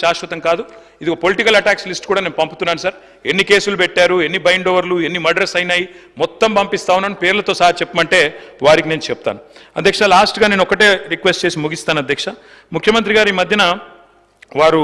శాశ్వతం కాదు. ఇది ఒక పొలిటికల్ అటాక్స్ లిస్ట్ కూడా నేను పంపుతున్నాను సార్. ఎన్ని కేసులు పెట్టారు ఎన్ని బైండ్ ఓవర్లు ఎన్ని మర్డర్స్ అయినాయి మొత్తం పంపిస్తా ఉన్నాను. పేర్లతో సహా చెప్పమంటే వారికి నేను చెప్తాను. అధ్యక్ష లాస్ట్గా నేను ఒకటే రిక్వెస్ట్ చేసి ముగిస్తాను అధ్యక్ష. ముఖ్యమంత్రి గారి ఈ మధ్యన వారు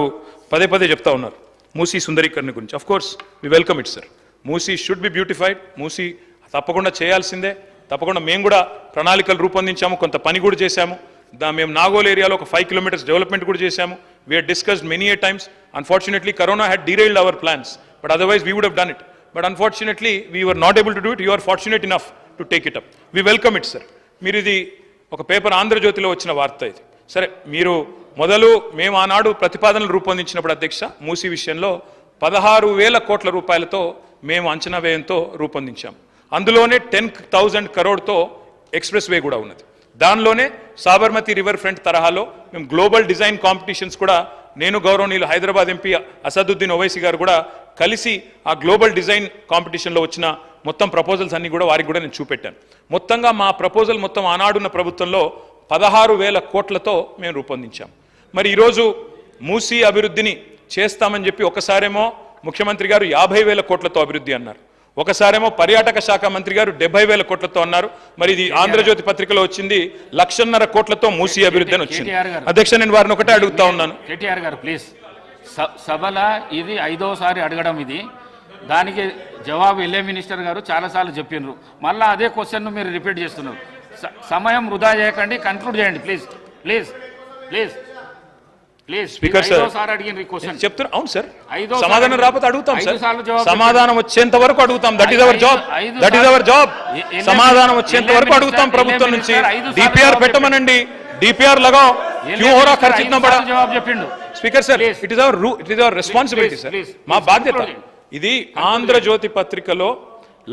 పదే పదే చెప్తా ఉన్నారు. మూసీ సుందరీకరణ గురించి. Of course we welcome it sir Musi should be beautified Musi తప్పకుండా చేయాల్సిందే. తప్పకుండా మేము కూడా ప్రణాళికలు రూపొందించాము. కొంత పని కూడా చేశాము. దా మేము నాగోల్ ఏరియాలో ఒక ఫైవ్ కిలోమీటర్స్ డెవలప్మెంట్ కూడా చేశాము. We discussed many a times Unfortunately, corona had derailed our plans but otherwise we would have done it but unfortunately we were not able to do it. You are fortunate enough to take it up We welcome it sir మీరు ఇది ఒక paper ఆంధ్రజ్యోతిలో వచ్చిన వార్త ఇది. సరే మీరు మొదలు మేము ఆనాడు ప్రతిపాదనలు రూపొందించినప్పుడు అధ్యక్ష మూసీ విషయంలో పదహారు వేల కోట్ల రూపాయలతో మేము అంచనా వ్యయంతో రూపొందించాం. అందులోనే టెన్ థౌజండ్ కరోడ్తో ఎక్స్ప్రెస్ వే కూడా ఉన్నది. దానిలోనే సాబర్మతి రివర్ ఫ్రంట్ తరహాలో మేము గ్లోబల్ డిజైన్ కాంపిటీషన్స్ కూడా నేను గౌరవనీయులు హైదరాబాద్ ఎంపీ అసదుద్దీన్ ఓవైసీ గారు కూడా కలిసి ఆ గ్లోబల్ డిజైన్ కాంపిటీషన్లో వచ్చిన మొత్తం ప్రపోజల్స్ అన్నీ కూడా వారికి కూడా నేను చూపెట్టాను. మొత్తంగా మా ప్రపోజల్ మొత్తం ఆనాడున్న ప్రభుత్వంలో పదహారు వేల కోట్లతో మేము రూపొందించాం. మరి ఈరోజు మూసీ అభివృద్ధిని చేస్తామని చెప్పి ఒకసారేమో ముఖ్యమంత్రి గారు యాభై వేల కోట్లతో అభివృద్ధి అన్నారు. ఒకసారేమో పర్యాటక శాఖ మంత్రి గారు డెబ్బై వేల కోట్లతో అన్నారు. మరి ఇది ఆంధ్రజ్యోతి పత్రికలో వచ్చింది. లక్షన్నర కోట్లతో మూసీ అభివృద్ధి అని వచ్చింది. అధ్యక్ష నేను వారిని ఒకటే అడుగుతా ఉన్నాను. కేటీఆర్ గారు ప్లీజ్. సభల ఇది ఐదోసారి అడగడం ఇది. దానికి జవాబు ఎల్ఏ మినిస్టర్ గారు చాలాసార్లు చెప్పిండ్రు మళ్ళీ అదే క్వశ్చన్ మీరు రిపీట్ చేస్తున్నారు. సమయం వృధా చేయకండి కన్క్లూడ్ చేయండి ప్లీజ్. ప్లీజ్. ప్లీజ్. Uh, అవును సార్. సమాధానం రాకపోతే అడుగుతాం సార్. సమాధానం వచ్చేంత వరకు అడుగుతాం. That is our job that is our job సమాధానం వచ్చేంత వరకు అడుగుతాం ప్రభుత్వం నుంచి. డిపిఆర్ పెట్టమనండి. డిపిఆర్ లగా హోరా ఖర్చు చెప్పిండు. Speaker sir it is our రూ it is our responsibility sir మా బాధ్యత. ఇది ఆంధ్రజ్యోతి పత్రికలో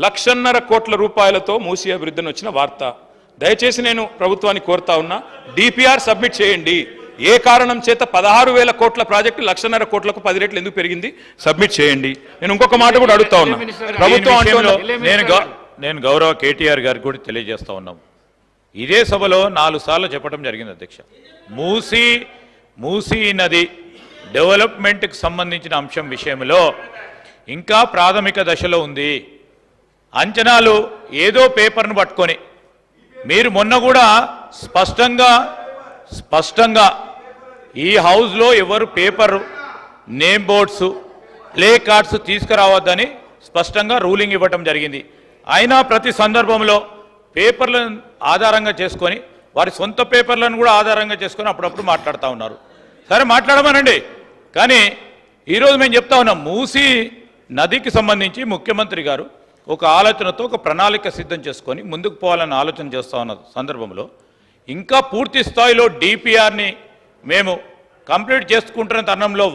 లక్షన్నర కోట్ల రూపాయలతో మూసి అభివృద్ధిని వచ్చిన వార్త. దయచేసి నేను ప్రభుత్వాన్ని కోరుతా ఉన్నా. డిపిఆర్ సబ్మిట్ చేయండి. ఏ కారణం చేత పదహారు వేల కోట్ల ప్రాజెక్టు లక్షన్నర కోట్లకు పది రెట్లు ఎందుకు పెరిగింది? సబ్మిట్ చేయండి. నేను ఇంకొక మాట కూడా అడుగుతా ఉన్నా. ప్రభుత్వం నేను గౌ- నేను గౌరవ కేటీఆర్ గారికి కూడా తెలియజేస్తా ఉన్నాం. ఇదే సభలో నాలుగు సార్లు చెప్పడం జరిగింది అధ్యక్ష. మూసీ మూసీ నది డెవలప్మెంట్కి సంబంధించిన అంశం విషయంలో ఇంకా ప్రాథమిక దశలో ఉంది. అంచనాలు ఏదో పేపర్ను పట్టుకొని. మీరు మొన్న కూడా స్పష్టంగా స్పష్టంగా ఈ హౌస్లో ఎవరు paper name boards play cards తీసుకురావద్దని స్పష్టంగా రూలింగ్ ఇవ్వటం జరిగింది. అయినా ప్రతి సందర్భంలో పేపర్లను ఆధారంగా చేసుకొని వారి సొంత పేపర్లను కూడా ఆధారంగా చేసుకొని అప్పుడప్పుడు మాట్లాడుతూ ఉన్నారు. సరే మాట్లాడమనండి. కానీ ఈరోజు మేము చెప్తా ఉన్నాం మూసి నదికి సంబంధించి ముఖ్యమంత్రి గారు ఒక ఆలోచనతో ఒక ప్రణాళిక సిద్ధం చేసుకొని ముందుకు పోవాలని ఆలోచన చేస్తూ ఉన్న సందర్భంలో ఇంకా పూర్తి స్థాయిలో డిపిఆర్ని మేము కంప్లీట్ చేసుకుంటున్న తరుణంలో